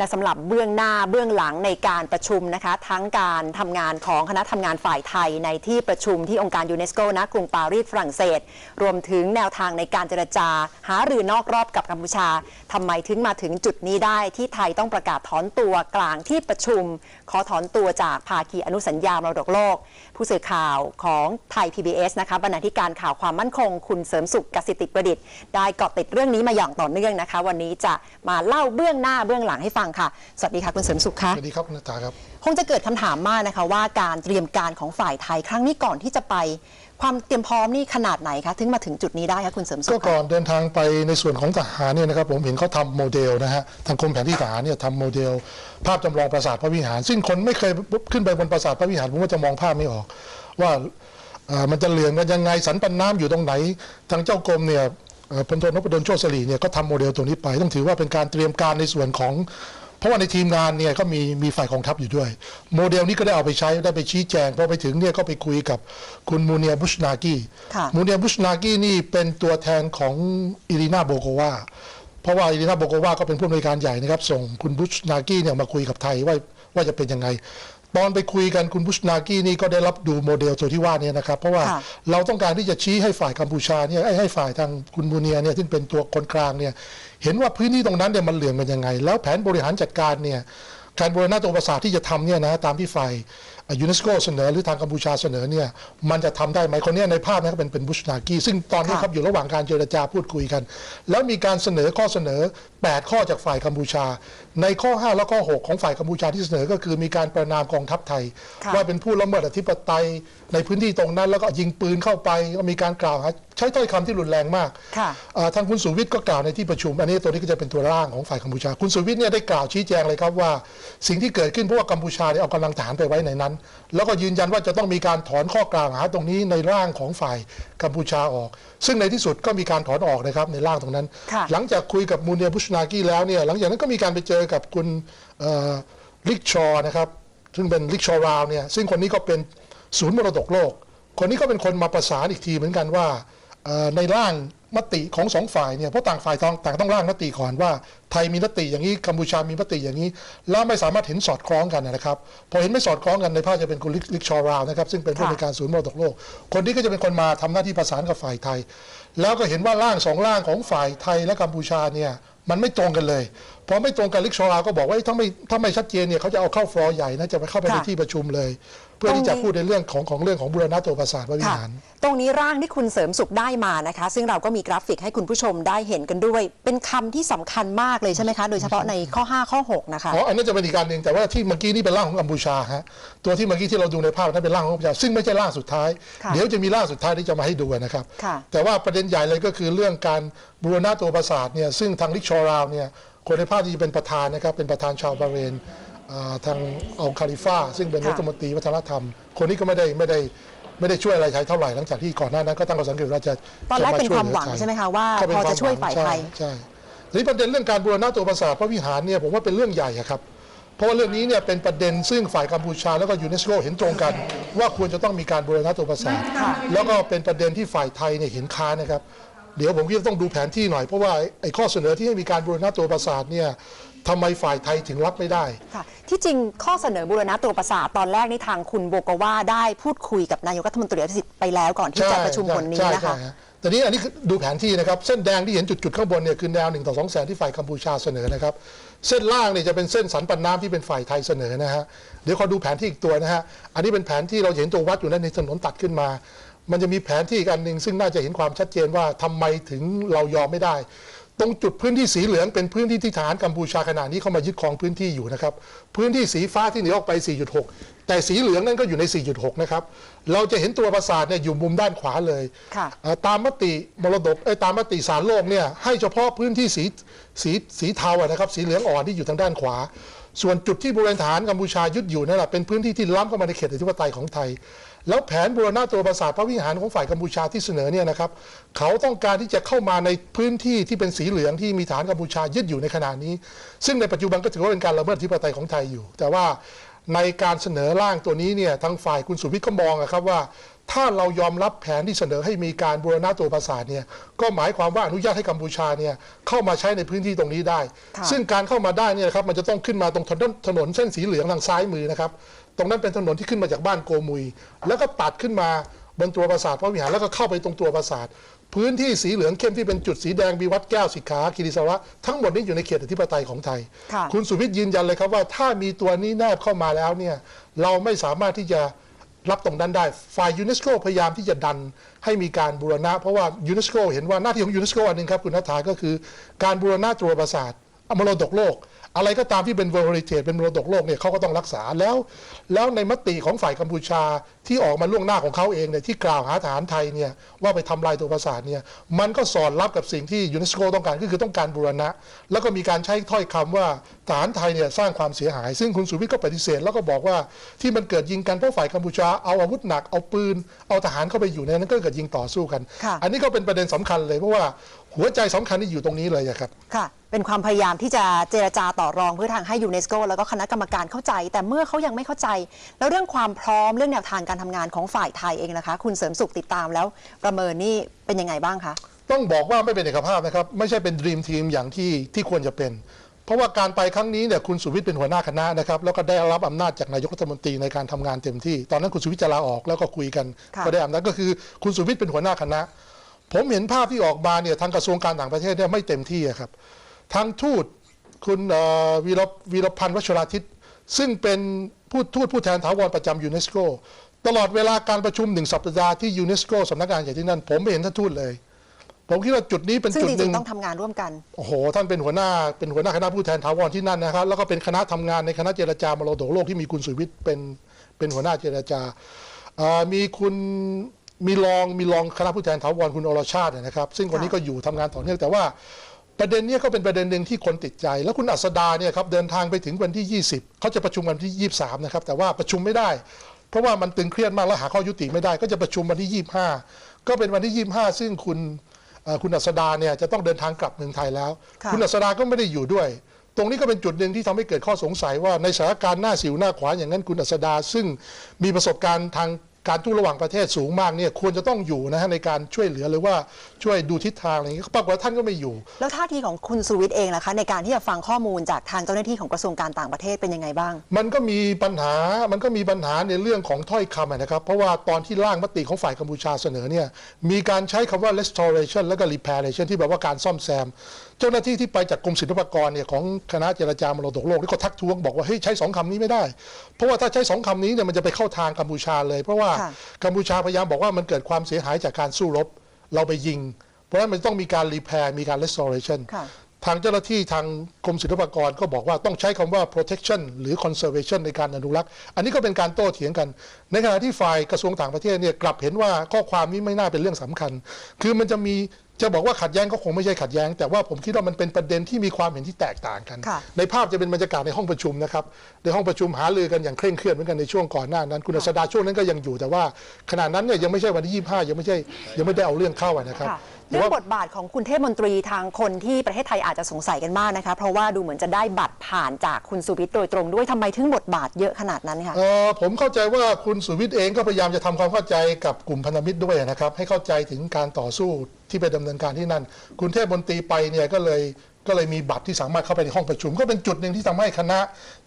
และสำหรับเบื้องหน้าเบื้องหลังในการประชุมนะคะทั้งการทำงานของคณะทำงานฝ่ายไทยในที่ประชุมที่องค์การยูเนสโกณกรุงปารีสฝรั่งเศส รวมถึงแนวทางในการเจรจา หารือนอกรอบกับกัมพูชาทำไมถึงมาถึงจุดนี้ได้ที่ไทยต้องประกาศถอนตัวกลางที่ประชุม ขอถอนตัวจากภาคีอนุสัญญามรดกโลก ผู้สื่อข่าวของไทย PBS นะคะบรรณาธิการข่าวความมั่นคง คุณเสริมสุขกสิติประดิษฐ์ได้เกาะติดเรื่องนี้มาอย่างต่อเนื่องนะคะ วันนี้จะมาเล่าเบื้องหน้าเบื้องหลังให้ฟังค่ะ สวัสดีค่ะคุณเสริมสุขค่ะสวัสดีครับคุณนัฐาครับ คงจะเกิดคำถามมากนะคะ ว่าการเตรียมการของฝ่ายไทยครั้งนี้ก่อนที่จะไป ความเตรียมพร้อมนี่ขนาดไหนคะถึงมาถึงจุดนี้ได้คะคุณเสริมสุก็ขก่อค่ะนเดินทางไปในส่วนของทหารเนี่ยนะครับผมเห็นเขาทำโมเดลนะฮะทางกรมแผนที่ทหารเนี่ยทำโมเดล ภาพจำลองปราสาทพระวิหาร ซึ่งคนไม่เคยขึ้นไปบนปราสาทพระวิหารผมก็จะมองภาพไม่ออก ว่าเอ่อมันจะเหลื่อมกันยังไงสันปันน้ำอยู่ตรงไหน ทางเจ้ากรมเนี่ยเอ่อพลโทนพดลโชติสลีเนี่ยก็ทำโมเดลตัวนี้ไป ต้องถือว่าเป็นการเตรียมการในส่วนของ เพราะว่าในทีมงานเนี่ยก็มีมีฝ่ายกองทัพอยู่ด้วย โมเดลนี้ก็ได้เอาไปใช้ได้ไปชี้แจงพอไปถึงเนี่ยก็ไปคุยกับคุณมูเนียบุชนากีค่ะมูเนียบุชนากีนี่เป็นตัวแทนของอิรินาโบโกวาเพราะว่าอิรินาโบโกวาก็เป็นผู้อำนวยการใหญ่นะครับ ส่งคุณบุชนากีเนี่ยมาคุยกับไทยว่าว่าจะเป็นยังไง ตอนไปคุยกันคุณบุชนากีนี่ก็ได้รับดูโมเดลตัวที่ว่าเนี่ยนะครับ เพราะว่าค่ะเราต้องการที่จะชี้ให้ฝ่ายกัมพูชาเนี่ยให้ให้ฝ่ายทางคุณมูเนียเนี่ยซึ่งเป็นตัวคนกลางเนี่ยเห็นว่าพื้นที่ตรงนั้นเนี่ยมันเหลื่อมกันยังไง แล้วแผนบริหารจัดการเนี่ยการบริหารตัวประสาทที่จะทำเนี่ยนะตามที่ฝ่ายยูเนสโกเสนอหรือทางกัมพูชาเสนอเนี่ยมันจะทำได้ไหมคนเนี้ยในภาพนะครับเป็นเป็นบุชนากีซึ่งตอนนี้ค่ะครับอยู่ระหว่างการเจรจาพูดคุยกัน แล้วมีการเสนอข้อเสนอ 8 ข้อจากฝ่ายกัมพูชา ในข้อ 5 และข้อ 6 ของฝ่ายกัมพูชาที่เสนอก็คือมีการประนามกองทัพไทยค่ะว่าเป็นผู้ละเมิดอธิปไตยในพื้นที่ตรงนั้น แล้วก็ยิงปืนเข้าไปก็มีการกล่าวหาใช้ถ้อยคำที่รุนแรงมากค่ะอ่าทางคุณสุวิทย์ก็กล่าวในที่ประชุม อันนี้ตัวนี้ก็จะเป็นตัวร่างของฝ่ายกัมพูชา คุณสุวิทย์เนี่ยได้กล่าวชี้แจงเลยครับว่า สิ่งที่เกิดขึ้นเพราะว่ากัมพูชาเนี่ยเอากำลังทหารไปไว้ในนั้น แล้วก็ยืนยันว่าจะต้องมีการถอนข้อกล่าวหาตรงนี้ในร่างของฝ่ายกัมพูชาออก ซึ่งในที่สุดก็มีการถอนออกนะครับในร่างตรงนั้นค่ะหลังจากคุยกับมูเนียบุชนากีแล้วเนี่ยหลังจากนั้นก็มีการไปเจอกับคุณลิกชอนะครับซึ่งเป็นลิกชอราวเนี่ยซึ่งคนนี้ก็เป็นศูนย์มรดกโลก คนนี้ก็เป็นคนมาประสานอีกทีเหมือนกันว่าในร่างมติของสองฝ่ายเนี่ยเพราะต่างฝ่ายต่างต่างต้องร่างมติก่อนว่า ไทยมีมติอย่างนี้กัมพูชามีมติอย่างนี้ แล้วไม่สามารถเห็นสอดคล้องกันนะครับพอเห็นไม่สอดคล้องกันในภาพจะเป็นคุณลิกลิกชอราวนะครับซึ่งเป็นผู้ในการศูนย์มรดกโลก คนนี้ก็จะเป็นคนมาทำหน้าที่ประสานกับฝ่ายไทย แล้วก็เห็นว่าร่างสองร่างของฝ่ายไทยและกัมพูชาเนี่ย มันไม่ตรงกันเลยพอไม่ตรงกันลิกชอราวก็บอกว่าเอ้ยถ้าไม่ถ้าไม่ชัดเจนเนี่ยเขาจะเอาเข้าฟลอร์ใหญ่นะจะไปเข้าไปในค่ะที่ประชุมเลย เพื่อที่จะตรงนี้พูดในเรื่องของของเรื่องของบูรณะตัวประสาทววิค่ะหาร ตรงนี้ร่างที่คุณเสริมสุขได้มานะคะ ซึ่งเราก็มีกราฟิกให้คุณผู้ชมได้เห็นกันด้วย เป็นคำที่สำคัญมากเลยใช่ไหมคะ โดยเฉพาะในข้อ 5 ข้อ 6 นะคะอ๋ออันนั้นจะเป็นอีกการหนึ่งแต่ว่าที่เมื่อกี้นี่เป็นร่างของกัมพูชาฮะตัวที่เมื่อกี้ที่เราดูในภาพนั้นเป็นร่างของกัมพูชาซึ่งไม่ใช่ร่างสุดท้ายค่ะเดี๋ยวจะมีร่างสุดท้ายที่จะมาให้ดูนะครับค่ะแต่ว่าประเด็นใหญ่เลยก็คือเรื่องการบูรณะตัวประสาทเนี่ยซึ่งทางลิกชอราวเนี่ยคนในภาพที่เป็นประธานนะครับเป็นประธานชาวบาห์เรนอ่า ทางอัลคาลิฟาซึ่งเป็นค่ะรัฐมนตรีวัฒนธรรม คนนี้ก็ไม่ได้ไม่ได้ไม่ได้ช่วยอะไรใครเท่าไหร่หลังจากที่ก่อนหน้านั้นก็ตั้งข้อสังเกตว่าจะตอนแรกจะเป็นช่ยความลือหวังทยใช่ไหมคะว่าก็เป็นพอจะช่วยคมฝ่ายหวังไทยใช่ทีนี้ประเด็นเรื่องการบูรณะตัวประสาทพระวิหารเนี่ยผมว่าเป็นเรื่องใหญ่อะครับเพราะว่าเรื่องนี้เนี่ยเป็นประเด็นซึ่งฝ่ายกัมพูชาแล้วก็ยูเนสโกเห็นตรงกัน ว่าควรจะต้องมีการบูรณะตัวประสาทค่ะแล้วก็เป็นประเด็นที่ฝ่ายไทยเนี่ยเห็นค้านนะครับเดี๋ยวผมก็จะต้องดูแผนที่หน่อยเพราะว่าไอ้ข้อเสนอที่ให้มีการบูรณะตัวประสาทเนี่ย ทำไมฝ่ายไทยถึงรับไม่ได้ ค่ะที่จริงข้อเสนอบูรณะตัวประสาทตอนแรกนี่ทางคุณโบกว่าได้พูดคุยกับนายกรัฐมนตรีอภิสิทธิ์ไปแล้วก่อนที่จะประชุมวันนี้ใช่นะคะ ใช่ฮแต่นี้อันนี้คือดูแผนที่นะครับ เส้นแดงที่เห็นจุดๆข้างบนเนี่ยคือแนวหนึ่งต่อสองแสนที่ฝ่ายกัมพูชาเสนอนะครับ เส้นล่างเนี่ยจะเป็นเส้นสันปันน้ำที่เป็นฝ่ายไทยเสนอนะฮะ เดี๋ยวขอดูแผนที่อีกตัวนะฮะ อันนี้เป็นแผนที่เราเห็นตัววัดอยู่นั่นในถนนตัดขึ้นมา มันจะมีแผนที่อีกอันหนึ่งซึ่งน่าจะเห็นความชัดเจนว่าทำไมถึงเรายอมไม่ได้ ตรงจุดพื้นที่สีเหลืองเป็นพื้นที่ที่ทหารกัมพูชาขณะนี้เข้ามายึดครองพื้นที่อยู่นะครับ พื้นที่สีฟ้าที่เหนือออกไป 4.6 แต่สีเหลืองนั่นก็อยู่ใน 4.6 นะครับ เราจะเห็นตัวปราสาทเนี่ยอยู่มุมด้านขวาเลยค่ะเอ่อตามมติมรดกเอ้ยตามมติสารโลกเนี่ยให้เฉพาะพื้นที่สีสีสีเทาอะนะครับ สีเหลืองอ่อนที่อยู่ทางด้านขวา ส่วนจุดที่บริเวณฐานกัมพูชายึดอยู่นั่นแหละเป็นพื้นที่ที่ล้ำเข้ามาในเขตอธิปไตยของไทย แล้วแผนบูรณะตัวปราสาทพระวิหารของฝ่ายกัมพูชาที่เสนอเนี่ยนะครับเขาต้องการที่จะเข้ามาในพื้นที่ที่เป็นสีเหลืองที่มีฐานกัมพูชายึดอยู่ในขณะนี้ ซึ่งในปัจจุบันก็ถือว่าเป็นการละเมิดอธิปไตยของไทยอยู่ แต่ว่าในการเสนอร่างตัวนี้เนี่ยทางฝ่ายคุณสุวิทย์ก็มองอะครับว่าถ้าเรายอมรับแผนที่เสนอให้มีการบูรณะตัวปราสาทเนี่ยก็หมายความว่าอนุญาตให้กัมพูชาเนี่ยเข้ามาใช้ในพื้นที่ตรงนี้ได้ค่ะซึ่งการเข้ามาได้เนี่ยนะครับมันจะต้องขึ้นมาตรงถนนถนนเส้นสีเหลืองทางซ้ายมือนะครับตรงนั้นเป็นถนนที่ขึ้นมาจากบ้านโกมุย แล้วก็ตัดขึ้นมาบนตัวปราสาทพระวิหารแล้วก็เข้าไปตรงตัวปราสาทพื้นที่สีเหลืองเข้มที่เป็นจุดสีแดงมีวัดแก้วสิกขาคิริสาวะทั้งหมดนี้อยู่ในเขตอธิปไตยของไทยค่ะคุณสุวิทย์ยืนยันเลยครับว่าถ้ามีตัวนี้แนบเข้ามาแล้วเนี่ยเราไม่สามารถที่จะ รับตรงนั้นได้ ฝ่ายยูเนสโกพยายามที่จะดันให้มีการบูรณะ เพราะว่ายูเนสโกเห็นว่าหน้าที่ของยูเนสโกอันหนึ่งครับคุณนัทธาก็คือ การบูรณะตัวประสาทอมรดกโลก อะไรก็ตามที่เป็น World Heritage เป็นมรดกโลกเนี่ยเขาก็ต้องรักษาแล้ว แล้วในมติของฝ่ายกัมพูชาที่ออกมาล่วงหน้าของเขาเองเนี่ยที่กล่าวหาฐานไทยเนี่ยว่าไปทำลายตัวปราสาทเนี่ยมันก็สอดรับกับสิ่งที่ยูเนสโกต้องการก็คือต้องการบูรณะ แล้วก็มีการใช้ถ้อยคำว่าฐานไทยเนี่ยสร้างความเสียหาย ซึ่งคุณสุวิทย์ก็ปฏิเสธแล้วก็บอกว่าที่มันเกิดยิงกันเพราะฝ่ายกัมพูชาเอาอาวุธหนักเอาปืน เอาทหารเข้าไปอยู่ในนั้นก็เกิดยิงต่อสู้กันค่ะอันนี้ก็เป็นประเด็นสำคัญเลยเพราะว่า หัวใจสำคัญที่อยู่ตรงนี้เลยอะครับ ค่ะ เป็นความพยายามที่จะเจรจาต่อรองเพื่อทางให้ยูเนสโกแล้วก็คณะกรรมการเข้าใจ แต่เมื่อเขายังไม่เข้าใจ แล้วเรื่องความพร้อมเรื่องแนวทางการทำงานของฝ่ายไทยเองนะคะ คุณเสริมสุขติดตามแล้วประเมินนี่เป็นยังไงบ้างคะต้องบอกว่าไม่เป็นเอกภาพนะครับ ไม่ใช่เป็นดีมทีมอย่างที่ที่ควรจะเป็น เพราะว่าการไปครั้งนี้เนี่ยคุณสุวิทย์เป็นหัวหน้าคณะนะครับแล้วก็ได้รับอำนาจจากนายกรัฐมนตรีในการทำงานเต็มที่ ตอนนั้นคุณสุวิทย์จะลาออกแล้วก็คุยกันค่ะก็ได้อำนาจก็คือคุณสุวิทย์เป็นหัวหน้าคณะ ผมเห็นภาพที่ออกมาเนี่ยทางกระทรวงการต่างประเทศเนี่ยไม่เต็มที่อะครับทางทูตคุณเอ่อวีรวีรพันธ์วชราทิต ซึ่งเป็นผู้ทูตผู้แทนถาวรประจำยูเนสโกตลอดเวลาการประชุมหนึ่งสัปดาห์ที่ยูเนสโกสำนักงานใหญ่ที่นั่น ผมไม่เห็นท่านทูตเลย ผมคิดว่าจุดนี้เป็นซึ่งจุดจหรินึ่งงๆต้องทำงานร่วมกันโอ้โหท่านเป็นหัวหน้าเป็นหัวหน้าคณะผู้แทนถาวรที่นั่นนะครับแล้วก็เป็นคณะทำงานในคณะเจรจามรดกโลกที่มีคุณสุวิทย์เป็นเป็นหัวหน้าเจรจาเอ่อมีคุณ มีรองมีรองคณะผู้แทนถาวรคุณอรชาตินะครับ ซึ่งคนนี้ก็อยู่ทำงานต่อเนื่องแต่ว่าประเด็นเนี้ก็เป็นประเด็นหนึ่งที่คนติดใจ แล้วคุณอัสดาเนี่ยครับเดินทางไปถึงวันที่ 20 เขาจะประชุมวันที่ 23 นะครับ แต่ว่าประชุมไม่ได้ เพราะว่ามันตึงเครียดมากแล้วหาข้อยุติไม่ได้ ก็จะประชุมวันที่ 25 ก็เป็นวันที่ 25 ซึ่งคุณเอ่อคุณอัสดาเนี่ยจะต้องเดินทางกลับเมืองไทยแล้วค่ะคุณอัสดาก็ไม่ได้อยู่ด้วย ตรงนี้ก็เป็นจุดหนึ่งที่ทำให้เกิดข้อสงสัยว่าในสถานการณ์หน้าสิวหน้าขวานอย่างนั้นคุณอัสดา ซึ่งมีประสบการณ์ทาง การทูตระหว่างประเทศสูงมากเนี่ยควรจะต้องอยู่นะฮะในการช่วยเหลือหรือว่าช่วยดูทิศทางอะไรอย่างนี้ปรากฏว่าท่านก็ไม่อยู่ แล้วท่าทีของคุณสุวิทย์เองนะคะในการที่จะฟังข้อมูลจากทางเจ้าหน้าที่ของกระทรวงการต่างประเทศเป็นยังไงบ้าง มันก็มีปัญหามันก็มีปัญหาในเรื่องของถ้อยคำอะนะครับ เพราะว่าตอนที่ร่างมติของฝ่ายกัมพูชาเสนอเนี่ยมีการใช้คำว่า restoration แล้วก็ reparation ที่แบบว่าการซ่อมแซม เจ้าหน้าที่ที่ไปจากกรมศิลปากรเนี่ยของคณะเจรจามรดกโลกนี่ก็ทักท้วงบอกว่าเฮ้ยใช้สองคำนี้ไม่ได้ เพราะว่าถ้าใช้สองคำนี้เนี่ยมันจะไปเข้าทางกัมพูชาเลย เพราะว่าค่ะกัมพูชาพยายามบอกว่ามันเกิดความเสียหายจากการสู้รบ เราไปยิง เพราะฉะนั้นมันต้องมีการ repair มีการ restoration ค่ะ ทางเจ้าหน้าที่ทางกรมศิลปากรก็บอกว่าต้องใช้คำว่า protection หรือ conservation ในการอนุรักษ์ อันนี้ก็เป็นการโต้เถียงกัน ในขณะที่ฝ่ายกระทรวงต่างประเทศเนี่ยกลับเห็นว่าข้อความนี้ไม่น่าเป็นเรื่องสำคัญ คือมันจะมีจะบอกว่าขัดแย้งก็คงไม่ใช่ขัดแย้ง แต่ว่าผมคิดว่ามันเป็นประเด็นที่มีความเห็นที่แตกต่างกัน ค่ะ ในภาพจะเป็นบรรยากาศในห้องประชุมนะครับ ในห้องประชุมหารือกันอย่างเคร่งเครียดเหมือนกันในช่วงก่อนหน้านั้น คุณอัสดาช่วงนั้นก็ยังอยู่แต่ว่าขณะนั้นเนี่ยยังไม่ใช่วันที่25ยังไม่ใช่ยังไม่ได้เอาเรื่องเข้าอะนะครับ ค่ะแต่ เรื่องว่าบทบาทของคุณเทพมนตรีทางคนที่ประเทศไทยอาจจะสงสัยกันมากนะคะ เพราะว่าดูเหมือนจะได้บัตรผ่านจากคุณสุวิทย์โดยตรงด้วยทำไมถึงบทบาทเยอะขนาดนั้นคะเอ่อผมเข้าใจว่าคุณสุวิทย์เองก็พยายามจะทำความเข้าใจกับกลุ่มพันธมิตรด้วยนะครับ ให้เข้าใจถึงการต่อสู้ที่ไปดำเนินการที่นั่น คุณเทพมนตรีไปเนี่ยก็เลยก็เลยมีบัตรที่สามารถเข้าไปในห้องประชุม ก็เป็นจุดหนึ่งที่ทำให้คณะ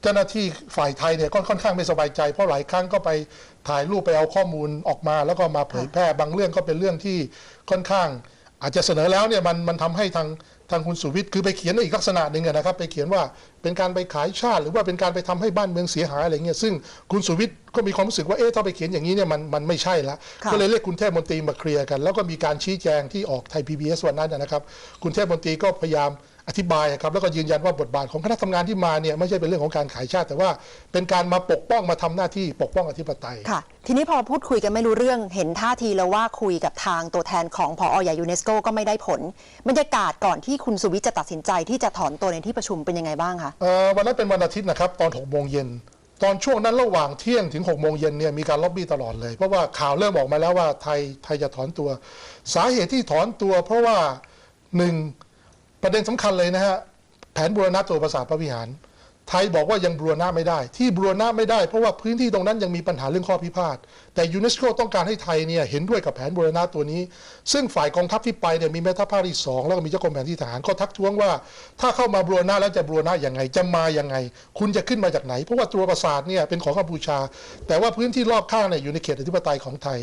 เจ้าหน้าที่ฝ่ายไทยเนี่ยก็ค่อนข้างไม่สบายใจ เพราะหลายครั้งก็ไปถ่ายรูปไปเอาข้อมูลออกมา แล้วก็มาเผยแพร่บางเรื่องก็เป็นเรื่องที่ค่อนข้าง อาจจะเสนอแล้วเนี่ยมันมันทำให้ทางทางคุณสุวิทย์คือไปเขียนในอีกลักษณะหนึ่งอะนะครับ ไปเขียนว่า เป็นการไปขายชาติ หรือว่าเป็นการไปทำให้บ้านเมืองเสียหายอะไรเงี้ยซึ่งคุณสุวิทย์ก็มีความรู้สึกว่าเอ๊ะถ้าไปเขียนอย่างนี้เนี่ยมันมันไม่ใช่ละค่ะก็เลยเรียกคุณเทพมนตรีมาเคลียร์กัน แล้วก็มีการชี้แจงที่ออกไทย PBS วันนั้นนะครับ คุณเทพมนตรีก็พยายามอธิบายครับแล้วก็ยืนยันว่าบทบาทของคณะทำงานที่มาเนี่ยไม่ใช่เป็นเรื่องของการขายชาติ แต่ว่าเป็นการมาปกป้องมาทำหน้าที่ปกป้องอธิปไตยค่ะ ทีนี้พอพูดคุยกันไม่รู้เรื่องเห็นท่าทีแล้วว่าคุยกับทางตัวแทนของพอใหญ่ยูเนสโกก็ไม่ได้ผล บรรยากาศก่อนที่คุณสุวิทย์จะตัดสินใจที่จะถอนตัวในที่ประชุมเป็นยังไงบ้างคะเอ่อวันนั้นเป็นวันอาทิตย์นะครับตอน6โมงเย็นตอนช่วงนั้นระหว่างเที่ยงถึง6โมงเย็นเนี่ยมีการล็อบบี้ตลอดเลย เพราะว่าข่าวเริ่มออกมาแล้วว่าไทยไทยจะถอนตัว สาเหตุที่ถอนตัว เพราะว่าหนึ่งประเด็นสำคัญเลยนะฮะแผนบูรณะตัวปราสาทพระวิหาร ไทยบอกว่ายังบรูรณะไม่ได้ ที่บรูรณะไม่ได้เพราะว่าพื้นที่ตรงนั้นยังมีปัญหาเรื่องข้อพิพาทแต่ยูเนสโกต้องการให้ไทยเนี่ยเห็นด้วยกับแผนบรูรณะตัวนี้ ซึ่งฝ่ายกองทัพที่ไปเนี่ยมีแม่ทัพภาคที่สองแล้วก็มีเจ้ากรมแผนที่ทหารก็ทักท้วงว่า ถ้าเข้ามาบรูรณะแล้วจะบรูรณะยังไงจะมายังไง คุณจะขึ้นมาจากไหน เพราะว่าตัวปราสาทเนี่ยเป็นของกัมพูชา แต่ว่าพื้นที่รอบข้างเนี่ยอยู่ในเขตอธิปไตยของไทย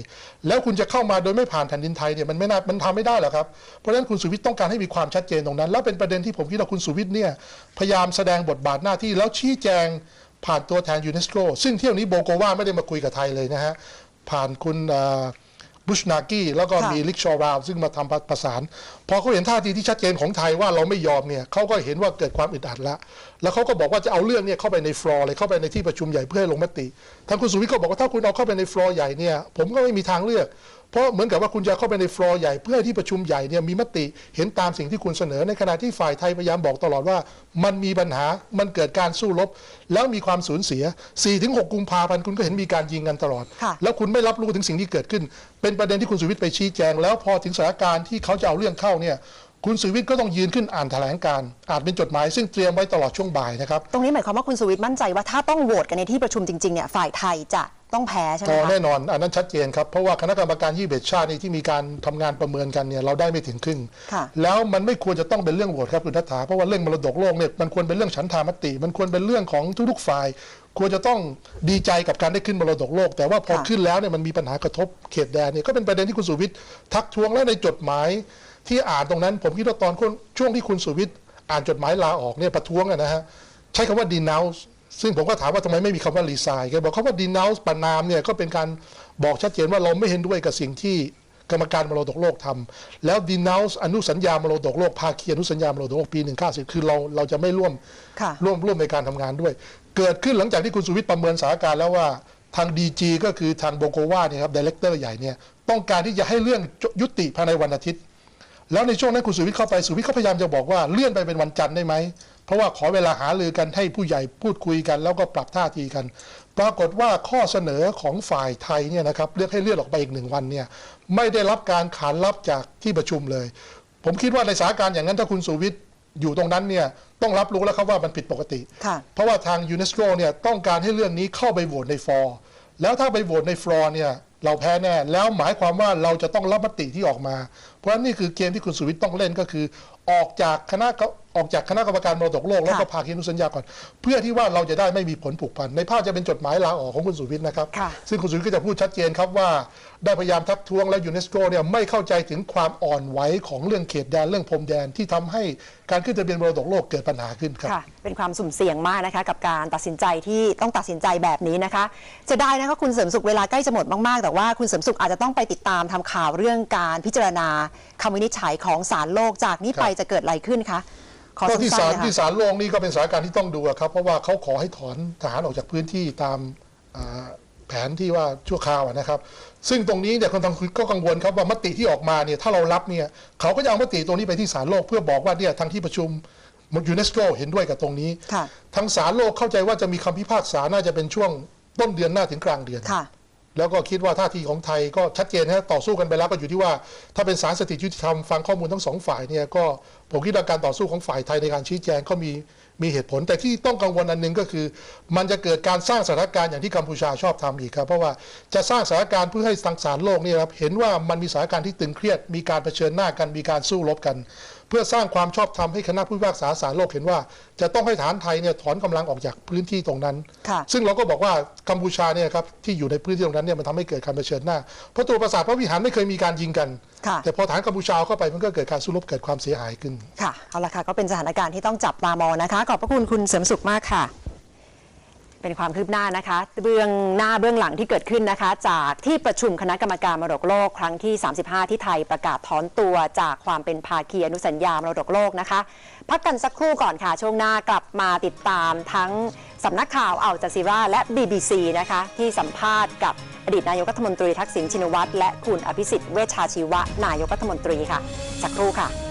แล้วคุณจะเข้ามาโดยไม่ผ่านแผ่นดินไทยเนี่ยมันไม่น่ามันทำไม่ได้หรอกครับเพราะฉะนั้นคุณสุวิทย์ต้องการให้มีความชัดเจนตรงนั้น แล้วเป็นประเด็นที่ผมคิดว่าคุณสุวิทย์เนี่ยพยายามแสดงบทบาทหน้าที่แล้วชี้แจงผ่านตัวแทนยูเนสโกซึ่งเที่ยวนี้โบโกวาไม่ได้มาคุยกับไทยเลยนะฮะ ผ่านคุณบุชนากี้แล้วก็ค่ะมีลิกชอราวซึ่งมาทำประสาน พอเขาเห็นท่าทีที่ชัดเจนของไทยว่าเราไม่ยอมเนี่ยเขาก็เห็นว่าเกิดความอึดอัดละ แล้วเขาก็บอกว่าจะเอาเรื่องเนี่ยเข้าไปในฟลอร์เลยเข้าไปในที่ประชุมใหญ่เพื่อให้ลงมติทางคุณสุวิทย์ก็บอกว่าถ้าคุณเอาเข้าไปในฟลอร์ใหญ่เนี่ยผมก็ไม่มีทางเลือก เพราะเหมือนกับว่าคุณจะเข้าไปในฟลอร์ใหญ่เพื่อให้ที่ประชุมใหญ่เนี่ยมีมติเห็นตามสิ่งที่คุณเสนอ ในขณะที่ฝ่ายไทยพยายามบอกตลอดว่า มันมีปัญหามันเกิดการสู้รบแล้วมีความสูญเสีย 4-6 กุมภาพันธ์คุณก็เห็นมีการยิงกันตลอดค่ะแล้วคุณไม่รับรู้ถึงสิ่งที่เกิดขึ้น เป็นประเด็นที่คุณสุวิทย์ไปชี้แจง แล้วพอถึงสถานการณ์ที่เขาจะเอาเรื่องเข้าเนี่ยคุณสุวิทย์ก็ต้องยืนขึ้นอ่านแถลงการณ์อ่านเป็นจดหมายซึ่งเตรียมไว้ตลอดช่วงบ่ายนะครับ ตรงนี้หมายความว่าคุณสุวิทย์มั่นใจว่าถ้าต้องโหวตกันในที่ประชุมจริงๆเนี่ยฝ่ายไทยจะ ต้องแพ้ใช่ไหมก็คะแน่นอนอันนั้นชัดเจนครับ เพราะว่าคณะกรรมการยี่สิบชาตินี่ที่มีการทำงานประเมินกันเนี่ยเราได้ไม่ถึงครึ่งค่ะแล้วมันไม่ควรจะต้องเป็นเรื่องโหวตครับคุณทัฐาเพราะว่าเรื่องมรดกโลกเนี่ยมันควรเป็นเรื่องฉันทามติ มันควรเป็นเรื่องของทุกๆฝ่าย ควรจะต้องดีใจกับการได้ขึ้นมรดกโลก แต่ว่าพอค่ะขึ้นแล้วเนี่ยมันมีปัญหากระทบเขตแดนเนี่ยก็เป็นประเด็นที่คุณสุวิทย์ทักท้วงและในจดหมายที่อ่านตรงนั้น ผมคิดว่าตอนช่วงที่คุณสุวิทย์อ่านจดหมายลาออกเนี่ยประท้วงอะนะฮะใช้คำว่า denounce ซึ่งผมก็ถามว่าทำไมไม่มีคำว่า resign แกบอกเขาว่า denounce ประนามเนี่ยก็เป็นการบอกชัดเจนว่าเราไม่เห็นด้วยกับสิ่งที่กรรมการมรดกโลกทำแล้ว denounce อนุสัญญามรดกโลกภาคีอนุสัญญามรดกโลกปี190คือเราเราจะไม่ร่วมค่ะร่วมร่วมในการทำงานด้วย เกิดขึ้นหลังจากที่คุณสุวิทย์ประเมินสถานการณ์แล้วว่าทาง DG ก็คือทางโบโกวาเนี่ยครับดีเลกเตอร์ใหญ่เนี่ยต้องการที่จะให้เรื่องยุติภายในวันอาทิตย์ แล้วในช่วงนั้นคุณสุวิทย์เข้าไปสุวิทย์เขาพยายามจะบอกว่าเลื่อนไปเป็นวันจันทร์ได้ไหม เพราะว่าขอเวลาหารือกันให้ผู้ใหญ่พูดคุยกัน แล้วก็ปรับท่าทีกัน ปรากฏว่าข้อเสนอของฝ่ายไทยเนี่ยนะครับเลือกให้เลื่อนออกไปอีกหนึ่งวันเนี่ยไม่ได้รับการขานรับจากที่ประชุมเลย ผมคิดว่าในสถานการณ์อย่างนั้นถ้าคุณสุวิทย์อยู่ตรงนั้นเนี่ยต้องรับรู้แล้วครับว่ามันผิดปกติค่ะเพราะว่าทางยูเนสโกเนี่ยต้องการให้เรื่องนี้เข้าไปโหวตในฟอร์แล้วถ้าไปโหวตในฟลอร์เนี่ยเราแพ้แน่ แล้วหมายความว่าเราจะต้องรับมติที่ออกมา เพราะฉะนั้นนี่คือเกมที่คุณสุวิทย์ต้องเล่นก็คือ ออกจากคณะก็ออกจากคณะกรรมการมรดกโลกแล้วก็ค่ะภาคีอนุสัญญาก่อน เพื่อที่ว่าเราจะได้ไม่มีผลผูกพันในภาพจะเป็นจดหมายลาออกของคุณสุวิทย์นะครับค่ะซึ่งคุณสุวิทย์ก็จะพูดชัดเจนครับว่า ได้พยายามทักท้วงแล้วยูเนสโกเนี่ยไม่เข้าใจถึงความอ่อนไหวของเรื่องเขตแดนเรื่องพรมแดนที่ทำให้การขึ้นทะเบียนมรดกโลกเกิดปัญหาขึ้นครับค่ะเป็นความสุ่มเสี่ยงมากนะคะกับการตัดสินใจที่ต้องตัดสินใจแบบนี้นะคะ จะได้นะคะคุณเสริมสุขเวลาใกล้จะหมดมากๆ แต่ว่าคุณเสริมสุขอาจจะต้องไปติดตามทำข่าวเรื่องการพิจารณาคำวินิจฉัยของศาลโลกจากนี้ไปครับจะเกิดอะไรขึ้นคะขอก็ที่สั้ศานลๆเลยที่ค่ะศาลโลกนี่ก็เป็นสถานการณ์ที่ต้องดูอะครับเพราะว่าเขาขอให้ถอนทหารออกจากพื้นที่ตามอ่าแผนที่ว่าชั่วคราวอะนะครับ ซึ่งตรงนี้เนี่ยคนทางคุณก็กังวลครับว่ามติที่ออกมาเนี่ยถ้าเรารับเนี่ยเขาก็จะเอามติตรงนี้ไปที่ศาลโลก เพื่อบอกว่าเนี่ยทางที่ประชุมยูเนสโกเห็นด้วยกับตรงนี้ค่ะทางศาลโลกเข้าใจว่าจะมีคำพิพากษาน่าจะเป็นช่วงต้นเดือนหน้าถึงกลางเดือนค่ะ แล้วก็คิดว่าท่าทีของไทยก็ชัดเจนนะต่อสู้กันไปแล้วก็อยู่ที่ว่าถ้าเป็นสารสถิตยุติธรรมฟังข้อมูลทั้งสองฝ่ายเนี่ยก็ผมคิดว่าการต่อสู้ของฝ่ายไทยในการชี้แจงก็มีมีเหตุผล แต่ที่ต้องกังวลอันหนึ่งก็คือ มันจะเกิดการสร้างสถานการณ์อย่างที่กัมพูชาชอบทำอีกครับ เพราะว่าจะสร้างสถานการณ์เพื่อให้ทางสารโลกเนี่ยครับเห็นว่ามันมีสถานการณ์ที่ตึงเครียดมีการเผชิญหน้ากันมีการสู้รบกัน เพื่อสร้างความชอบธรรมให้คณะผู้พิพากษาศาลโลกเห็นว่า จะต้องให้ฐานไทยเนี่ยถอนกำลังออกจากพื้นที่ตรงนั้นค่ะซึ่งเราก็บอกว่ากัมพูชาเนี่ยครับที่อยู่ในพื้นที่ตรงนั้นเนี่ยมันทำให้เกิดการเผชิญหน้า เพราะตัวปราสาทพระวิหารไม่เคยมีการยิงกันค่ะแต่พอฐานกัมพูชาเอาเข้าไปมันก็เกิดการสู้รบเกิดความเสียหายขึ้น ค่ะ เอาละค่ะก็เป็นสถานการณ์ที่ต้องจับตามองนะคะ ขอบพระคุณคุณเสริมสุขมากค่ะ เป็นความคืบหน้านะคะ เบื้องหน้าเบื้องหลังที่เกิดขึ้นนะคะ จากที่ประชุมคณะกรรมการมรดกโลก ครั้งที่ 35 ที่ไทยประกาศถอนตัวจากความเป็นภาคีอนุสัญญามรดกโลกนะคะ พักกันสักครู่ก่อนค่ะ ช่วงหน้ากลับมาติดตามทั้งสำนักข่าวอัลจาซีราและ BBC นะคะ ที่สัมภาษณ์กับอดีตนายกรัฐมนตรีทักษิณชินวัตรและคุณอภิสิทธิ์เวชชาชีวะนายกรัฐมนตรีค่ะสักครู่ค่ะ